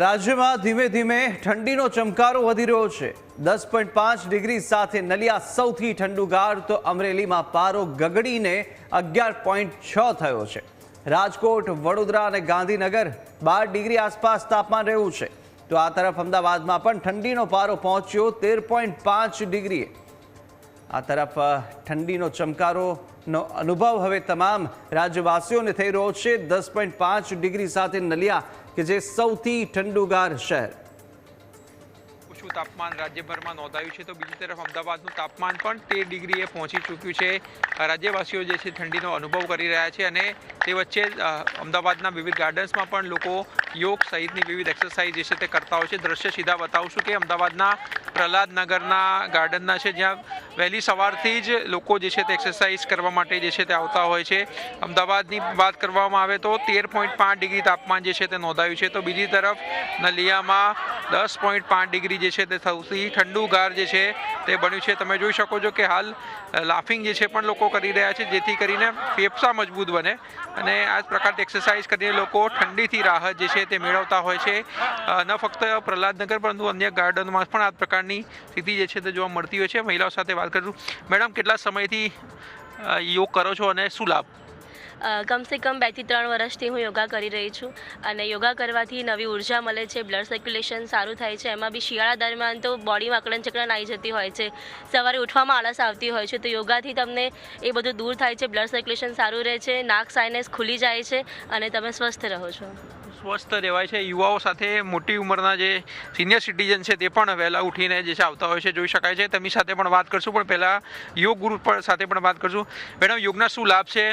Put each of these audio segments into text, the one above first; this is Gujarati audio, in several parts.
રાજ્યમાં ધીમે ધીમે ઠંડીનો ચમકારો વધી રહ્યો છે. દસ પોઈન્ટ પાંચ ડિગ્રી સાથે નલિયા સૌથી ઠંડુગાર તો અમરેલીમાં પારો ગગડીને અગિયાર પોઈન્ટ છ થયો છે. રાજકોટ, વડોદરા અને ગાંધીનગર બાર ડિગ્રી આસપાસ તાપમાન રહ્યું છે. તો આ તરફ અમદાવાદમાં પણ ઠંડીનો પારો પહોંચ્યો તેર પોઈન્ટ પાંચ ડિગ્રીએ. આ તરફ ઠંડીનો ઠંડીનો ચમકારોનો અનુભવ હવે તમામ રાજ્યવાસીઓને થઈ રહ્યો છે. દસ પોઈન્ટ પાંચ ડિગ્રી સાથે નલિયા, કે જે સૌથી ઠંડુગાર શહેર. ઓછું તાપમાન રાજ્યભરમાં નોંધાયું છે, તો બીજી તરફ અમદાવાદનું તાપમાન પણ તેર ડિગ્રીએ પહોંચી ચૂક્યું છે. રાજ્યવાસીઓ જે છે, ઠંડીનો અનુભવ કરી રહ્યા છે અને તે વચ્ચે અમદાવાદના વિવિધ ગાર્ડન્સમાં પણ લોકો યોગ સહિતની વિવિધ એક્સરસાઇઝ જે છે, તે કરતા હોય છે. દ્રશ્ય સીધા બતાવશું કે અમદાવાદના પ્રહલાદનગરના ગાર્ડનના છે, જ્યાં વહેલી સવારથી જ લોકો જે છે તે એક્સરસાઇઝ કરવા માટે જે છે તે આવતા હોય છે. અમદાવાદની વાત કરવામાં આવે તો તેર પોઈન્ટ પાંચ ડિગ્રી તાપમાન જે છે તે નોંધાયું છે. તો બીજી તરફ નલિયામાં દસ પોઈન્ટ પાંચ ડિગ્રી જે છે તે સૌથી ઠંડુગાર જે છે તે બન્યું છે. તમે જોઈ શકો છો કે હાલ લાફિંગ જે છે પણ લોકો કરી રહ્યા છે, જેથી કરીને ફેફસા મજબૂત બને અને આ પ્રકારની એક્સરસાઇઝ કરીને લોકો ઠંડીથી રાહત જે છે તે મેળવતા હોય છે. ન ફક્ત પ્રહલાદનગર પરંતુ અન્ય ગાર્ડનમાં પણ આ પ્રકારની સ્થિતિ જે છે તે જોવા મળતી હોય છે. મહિલાઓ સાથે વાત કરું મેડમ, કેટલા સમયથી યોગ કરો છો અને શું લાભ? કમસે કમ બેથી ત્રણ વર્ષથી હું યોગા કરી રહી છું અને યોગા કરવાથી નવી ઊર્જા મળે છે, બ્લડ સર્ક્યુલેશન સારું થાય છે, એમાં બી શિયાળા દરમિયાન તો બોડીમાં અકળન ચકળન આવી જતી હોય છે. સવારે ઉઠવામાં આળસ આવતી હોય છે તો યોગાથી તમને એ બધું દૂર થાય છે, બ્લડ સર્ક્યુલેશન સારું રહે છે, નાક સાઇનસ ખુલી જાય છે અને તમે સ્વસ્થ રહો છો. સ્વસ્થ રહેવાય છે. યુવાઓ સાથે મોટી ઉંમરના જે સિનિયર સિટીઝન છે તે પણ વહેલા ઉઠીને જે છે આવતા હોય છે, જોઈ શકાય છે. તેમની સાથે પણ વાત કરશું, પણ પહેલાં યોગ ગુરુ પર સાથે પણ વાત કરશું. મેડમ, યોગના શું લાભ છે?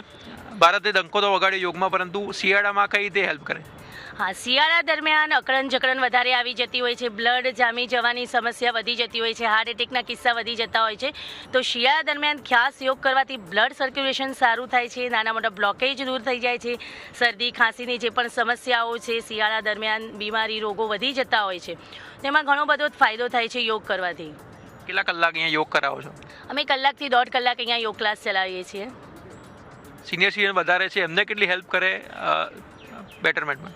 ભારતે દંકો તો વગાડ્યો યોગમાં, પરંતુ શિયાળામાં કઈ રીતે હેલ્પ કરે? હા શિયાળા દરમિયાન અકળન જકળન વધારે આવી જતી હોય છે. બ્લડ જામી જવાની સમસ્યા વધી જતી હોય છે. હાર્ટ એટેકના કિસ્સા વધી જતા હોય છે. તો શિયાળા દરમિયાન ખાસ યોગ કરવાથી બ્લડ સર્ક્યુલેશન સારું થાય છે. નાના મોટા બ્લોકેજ દૂર થઈ જાય છે. શરદી ખાંસીની જે પણ સમસ્યાઓ છે શિયાળા દરમિયાન બીમારી રોગો વધી જતા હોય છે. તેમાં ઘણો બધો ફાયદો થાય છે યોગ કરવાથી. કેટલા કલાક અહીંયા યોગ કરાવો છો? અમે કલાકથી દોઢ કલાક અહીંયા યોગ ક્લાસ ચલાવીએ છીએ. સિનિયર સિટીઝન વધારે છે. એમને કેટલી હેલ્પ કરે? બેટરમેન્ટમાં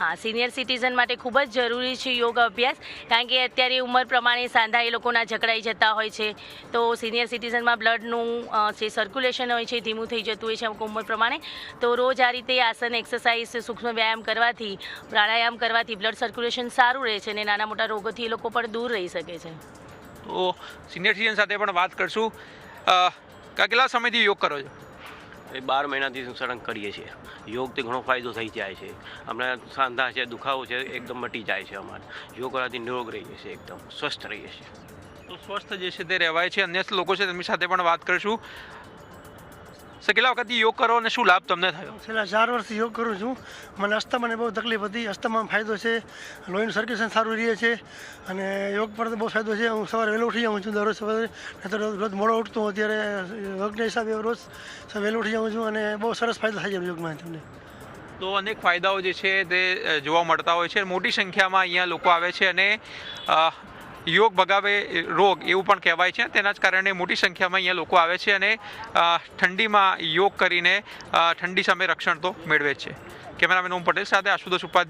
હા સિનિયર સિટીઝન માટે ખૂબ જ જરૂરી છે યોગ અભ્યાસ કારણ કે અત્યારે ઉંમર પ્રમાણે સાંધા એ લોકોના જકડાઈ જતા હોય છે. તો સિનિયર સિટીઝનમાં બ્લડનું જે સર્ક્યુલેશન હોય છે ધીમું થઈ જતું હોય છે અમુક ઉંમર પ્રમાણે. તો રોજ આ રીતે આસન એક્સરસાઇઝ સૂક્ષ્મ વ્યાયામ કરવાથી પ્રાણાયામ કરવાથી બ્લડ સર્ક્યુલેશન સારું રહે છે અને નાના મોટા રોગોથી એ લોકો પણ દૂર રહી શકે છે. તો સિનિયર સિટીઝન સાથે પણ વાત કરશું. અ, કેટલા સમયથી યોગ કરો છો? એ બાર મહિનાથી સળંગ કરીએ છીએ. યોગથી ઘણો ફાયદો થઈ જાય છે. હમણાં સાંધા છે, દુખાવો છે, એકદમ મટી જાય છે અમારે. યોગ કરવાથી નિરોગ રહીએ છીએ એકદમ, સ્વસ્થ રહીએ છીએ. તો સ્વસ્થ જે છે તે રહેવાય છે. અન્ય લોકો છે તેમની સાથે પણ વાત કરશું. સર કેટલા વખતથી યોગ કરો અને શું લાભ તમને થયો? છેલ્લા ચાર વર્ષથી યોગ કરું છું. મને અસ્તમાને બહુ તકલીફ હતી. અસ્થમામાં ફાયદો છે. લોહીનું સર્ક્યુલેશન સારું રહે છે. અને યોગ પર તો બહુ ફાયદો છે. હું સવારે વહેલો ઉઠી જાઉં છું દરરોજ સવારે. નહીં તો રોજ મોડો ઉઠતો હું અત્યારે યોગના હિસાબે રોજ વહેલો ઉઠી જાઉં છું અને બહુ સરસ ફાયદો થાય છે યોગમાં તમને. તો અનેક ફાયદાઓ જે છે તે જોવા મળતા હોય છે. મોટી સંખ્યામાં અહીંયા લોકો આવે છે અને યોગ ભગાવે રોગ એવું પણ કહેવાય છે. તેના જ કારણે મોટી સંખ્યામાં અહીંયા લોકો આવે છે અને ઠંડીમાં યોગ કરીને ઠંડી સામે રક્ષણ તો મેળવે છે. કેમેરામેન ઓમ પટેલ સાથે આશુતોષ ઉપાધ્યાય